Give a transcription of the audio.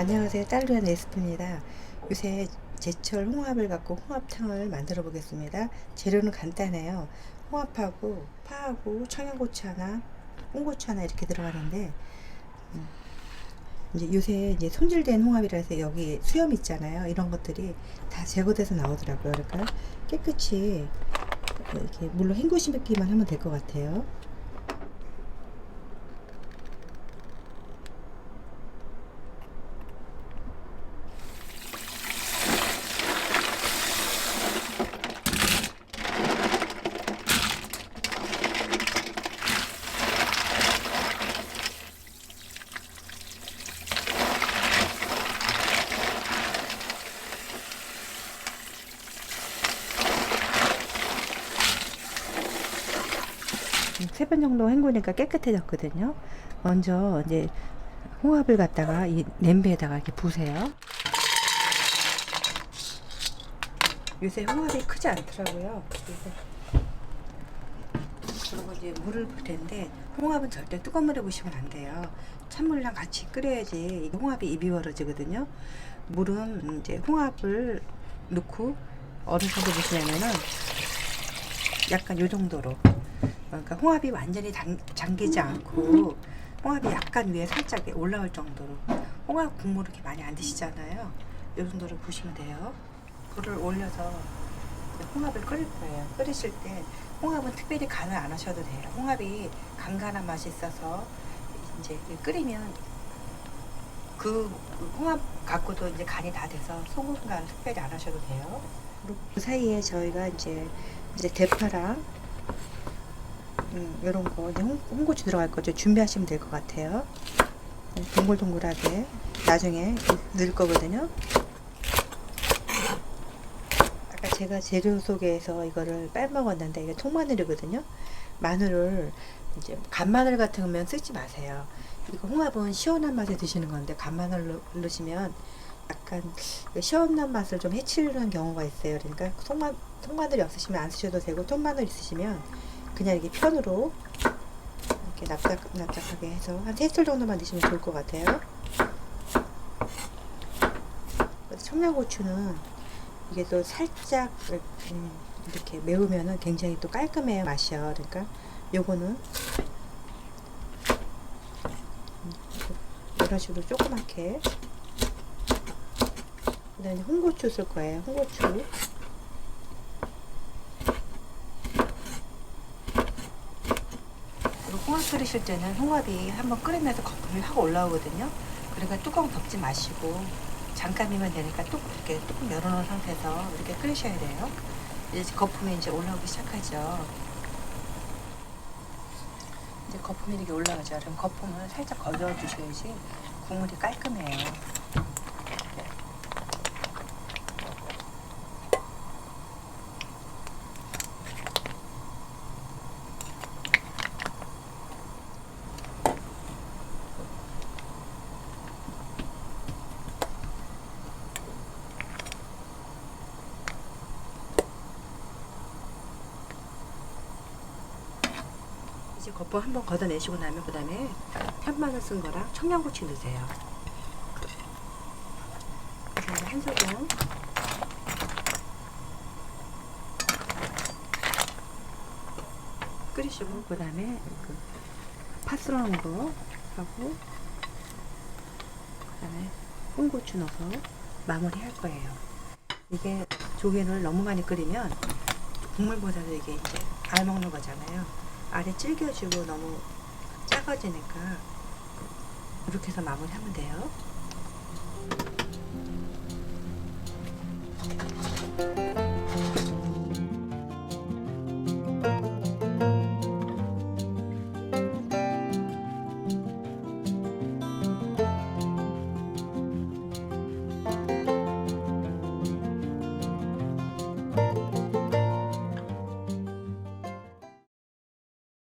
안녕하세요. 딸루한 에스프입니다. 요새 제철 홍합을 갖고 홍합탕을 만들어 보겠습니다. 재료는 간단해요. 홍합하고 파하고 청양고추 하나, 홍고추 하나 이렇게 들어가는데 음, 이제 요새 이제 손질된 홍합이라서 여기 수염 있잖아요. 이런 것들이 다 제거돼서 나오더라고요. 그러니까 깨끗이 이렇게 물로 헹구시기만 하면 될 것 같아요. 세 번 정도 헹구니까 깨끗해졌거든요. 먼저 이제 홍합을 갖다가 이 냄비에다가 이렇게 부세요. 요새 홍합이 크지 않더라고요. 그래서 그리고 이제 물을 부을 텐데 홍합은 절대 뜨거운 물에 부시면 안 돼요. 찬물이랑 같이 끓여야지 이 홍합이 입이 벌어지거든요. 물은 이제 홍합을 넣고 어느 정도 부시려면은 약간 요 정도로 그러니까 홍합이 완전히 당, 잠기지 않고 홍합이 약간 위에 살짝 올라올 정도로 홍합 국물 이렇게 많이 안 드시잖아요. 이 정도로 부시면 돼요. 불을 올려서 홍합을 끓일 거예요. 끓이실 때 홍합은 특별히 간을 안 하셔도 돼요. 홍합이 간간한 맛이 있어서 이제 끓이면 그 홍합 갖고도 이제 간이 다 돼서 소금 간 특별히 안 하셔도 돼요. 그 사이에 저희가 이제 이제 대파랑 음, 이런 거 이제 홍, 홍고추 들어갈 거죠. 준비하시면 될 것 같아요. 네, 동글동글하게 나중에 넣을 거거든요. 아까 제가 재료 속에서 이거를 빼먹었는데 이게 통마늘이거든요. 마늘을 이제 간마늘 같은 거면 쓰지 마세요. 이거 홍합은 시원한 맛에 드시는 건데 간마늘 넣- 넣으시면 약간 그 시원한 맛을 좀 해치는 경우가 있어요. 그러니까 통마, 통마늘이 없으시면 안 쓰셔도 되고 통마늘 있으시면 그냥 이렇게 편으로 이렇게 납작 납작하게 해서 한세술 정도만 넣으시면 좋을 것 같아요. 청양고추는 이게 또 살짝 음, 이렇게 매우면은 굉장히 또 깔끔해요 맛이요. 그러니까 요거는 음, 이런 식으로 조그맣게 그다음에 홍고추 쓸 거예요. 홍고추. 그리고 홍합 끓이실 때는 홍합이 한번 끓이면서 거품이 확 올라오거든요. 그러니까 뚜껑 덮지 마시고 잠깐이면 되니까 뚝 이렇게 뚜껑 열어놓은 상태에서 이렇게 끓이셔야 돼요. 이제 거품이 이제 올라오기 시작하죠. 이제 거품이 이렇게 올라오죠. 그럼 거품을 살짝 걸러 주셔야지 국물이 깔끔해요. 이제 거품 한번 걷어내시고 나면 그 다음에 현마늘 쓴 거랑 청양고추 넣으세요. 이제 한 소금 끓이시고 그 다음에 그 파스러운 거 하고 그 다음에 홍고추 넣어서 마무리 할 거예요. 이게 조개를 너무 많이 끓이면 국물보다도 이게 이제 알 먹는 거잖아요. 알이 질겨지고 너무 작아지니까 이렇게 해서 마무리하면 돼요.